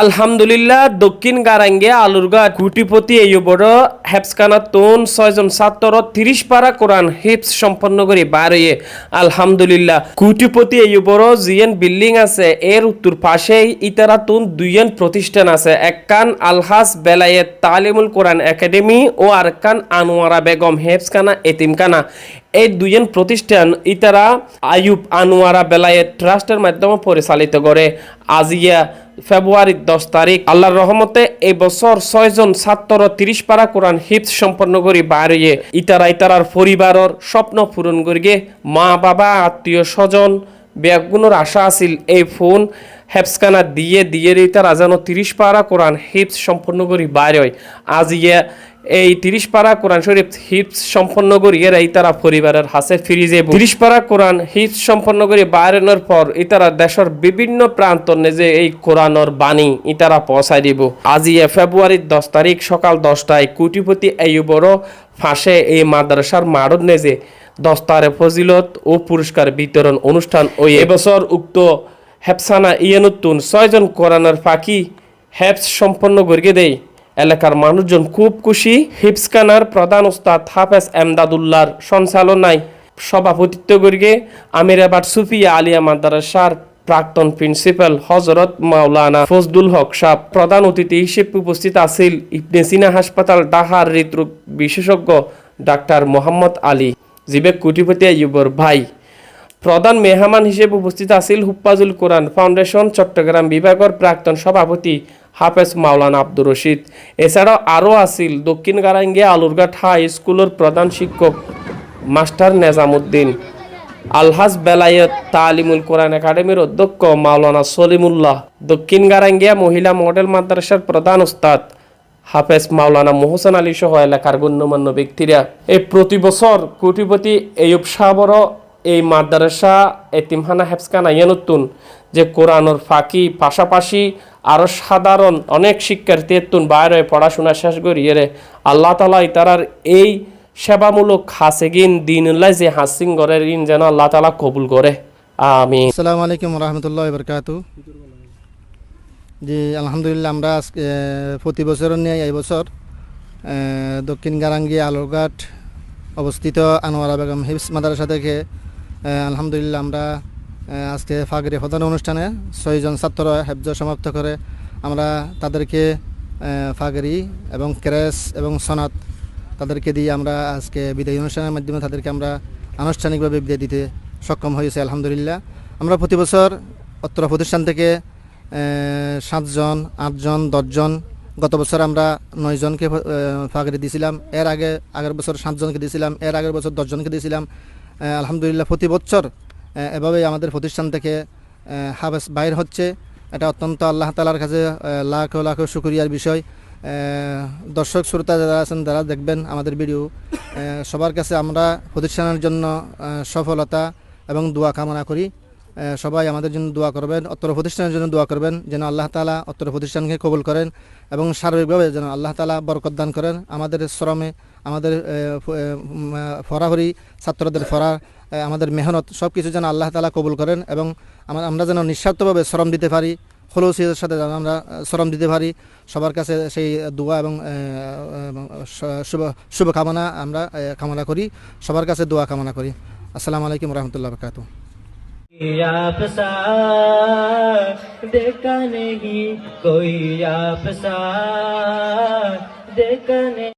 আলহামদুলিল্লাহ, দক্ষিণ গারাঙ্গে আলুরগা কুটিপতি এই বড় হেপসকানা তোন ছয়জন ছাত্র তিরিশ পারা কোরআন হিপস সম্পন্ন করে বারোয়ে আলহামদুলিল্লাহ, কুটিপতি এই বড় জিএন বিল্ডিং আছে, এর উত্তর পাশেই ইতারা তুন দুইজন প্রতিষ্ঠান আছে, একখান আলহাস বেলায়েত তালিমুল কোরআন একাডেমি ও আরেকখান আনোয়ারা বেগম হেপসখানা এতিমখানা। এই দুজন প্রতিষ্ঠান ইতারা আয়ুব আনোয়ারা বেলায়েত ট্রাস্টের মাধ্যমে পরিচালিত করে। আজিয়া ফেব্রুয়ারির দশ তারিখ। আল্লাহর রহমতে এই বছর ছয়জন ছাত্র তিরিশ পারা কোরআন হিপস সম্পন্ন করি বাড়িয়ে ইতারা ইতারার পরিবারের স্বপ্ন পূরণ করিয়ে মা, বাবা, আত্মীয়, স্বজন ব্যাগুনোর আশা আছিল এই ফোন হেপসখানা দিয়ে দিয়ে তারা যেন তিরিশ পারা কোরআন হিপস সম্পন্ন করি বাইরে আজ ইয়ে এই তিরিশ পারা কোরআন শরীফ হিপস সম্পন্ন করি এরা ইতারা পরিবারের হাসে ফিরি যে তিরিশ পারা কোরআন হিপস সম্পন্ন করি বাইরানোর পর ইতারা দেশের বিভিন্ন প্রান্ত যে এই কোরআনর বাণী ইতারা পৌঁছাই দিব। আজি ফেব্রুয়ারির দশ তারিখ সকাল দশটায় কোটিপতি এই বড় ফাঁসে এই মাদ্রাসার মারদ নেজে দস্তারে ফজিলত ও পুরস্কার বিতরণ অনুষ্ঠান ওই এবছর উক্ত হেপসানা ইয়ানুত্তুন ছয়জন কোরআনের ফাঁকি হেপস সম্পন্ন করিয়ে দেয়। এলাকার মানুষজন খুব খুশি। হিপসকানার প্রধান ওস্তাদ হাফেজ এমদাদুল্লাহর সঞ্চালনায় সভাপতিত্ব করিয়ে আমিরাবাদ সুফিয়া আলিয়া মাদ্রাসার প্রাক্তন প্রিন্সিপাল হজরত মাওলানা ফজদুল হক সাহ প্রধান অতিথি হিসেবে উপস্থিত আছিল ইবনে সিনা হাসপাতাল ডাহার হৃদরোগ বিশেষজ্ঞ ডাক্তার মোহাম্মদ আলী জিবেক কুটিপতি আইয়ুবর ভাই। প্রধান মেহমান হিসেবে উপস্থিত আছিল হুপ্পাজুল কোরআন ফাউন্ডেশন চট্টগ্রাম বিভাগের প্রাক্তন সভাপতি হাফেজ মাওলানা আব্দুর রশিদ। এছাড়াও আরও আছিল দক্ষিণ গারাঙ্গিয়া আলুরঘাট হাই স্কুলের প্রধান শিক্ষক মাস্টার নেজামুদ্দিন। আলহাজ বেলায়ত তালিমুল কোরআন একাডেমির অধ্যক্ষ মাওলানা সলিমুল্লাহ। দক্ষিণ গারাঙ্গিয়া মহিলা মডেল মাদ্রাসার প্রধান উস্তাদ হাফেজ মাওলানা মোহসেন আলী সহ এলাকার গণ্যমান্য ব্যক্তিরা। এই প্রতি বছর কোটিপতি এইব সাহবরও এই মাদ্রাসা এতিমহানা হেফসখানা ইয়ানুত্তুন যে কোরআনর ফাঁকি পাশাপাশি আরও সাধারণ অনেক শিক্ষার্থী এতুন বাইরে পড়াশোনা শেষ করিয়ে রে আল্লাহ তালা ইতারার এই সেবামূলক হাসেগিন দিনুল্লাহ যে হাসিং করে ঋণ যেন আল্লাহ তালা কবুল করে। আমি আসসালামু আলাইকুম রহমতুল্লাহ বরকাত জি, আলহামদুলিল্লাহ, আমরা আজকে প্রতি বছর নিয়ে এই বছর দক্ষিণ গারাঙ্গি আলোরঘাট অবস্থিত আনোয়ারা বেগম হিপস মাদ্রাসা থেকে আলহামদুলিল্লাহ আমরা আজকে ফাগরি প্রধান অনুষ্ঠানে ছয়জন ছাত্র হেফজ সমাপ্ত করে আমরা তাদেরকে ফাগরি এবং ক্রেস এবং সনাত তাদেরকে দিয়ে আমরা আজকে বিদায় অনুষ্ঠানের মাধ্যমে তাদেরকে আমরা আনুষ্ঠানিকভাবে বিদায় দিতে সক্ষম হয়েছে, আলহামদুলিল্লাহ। আমরা প্রতি বছর অত্র প্রতিষ্ঠান থেকে সাতজন, আটজন, দশজন, গত বছর আমরা নয়জনকে ফাগরি দিয়েছিলাম। এর আগে আগের বছর সাতজনকে দিয়েছিলাম, এর আগের বছর দশজনকে দিয়েছিলাম। আলহামদুলিল্লাহ প্রতি বছর এভাবেই আমাদের প্রতিষ্ঠান থেকে হাবাস বাইর হচ্ছে। এটা অত্যন্ত আল্লাহ তালার কাছে লাখ লাখ শুক্রিয়ার বিষয়। দর্শক, শ্রোতা যারা আছেন, তারা দেখবেন আমাদের ভিডিও। সবার কাছে আমরা প্রতিষ্ঠানের জন্য সফলতা এবং দোয়া কামনা করি। সবাই আমাদের জন্য দোয়া করবেন অত্র প্রতিষ্ঠানের জন্য দোয়া করবেন যেন আল্লাহ তালা অত্র প্রতিষ্ঠানকে কবুল করেন এবং সার্বিকভাবে যেন আল্লাহ তালা বরকত দান করেন। আমাদের শ্রমে আমাদের আহ, ফ- আহ, উম, আহ, ফরাফরি ছাত্রদের ফরা আমাদের মেহনত সব কিছু যেন আল্লাহ তালা কবুল করেন এবং আমরা যেন নিঃস্বার্থভাবে শ্রম দিতে পারি খলুসিয়তের সাথে যেন আমরা শ্রম দিতে পারি। সবার কাছে সেই দোয়া এবং শুভ শুভকামনা আমরা কামনা করি। সবার কাছে দোয়া কামনা করি। আসসালামু আলাইকুম রহমতুল্লাহ বরকাত आपसा देखा नहीं कोई आपसा देखा नहीं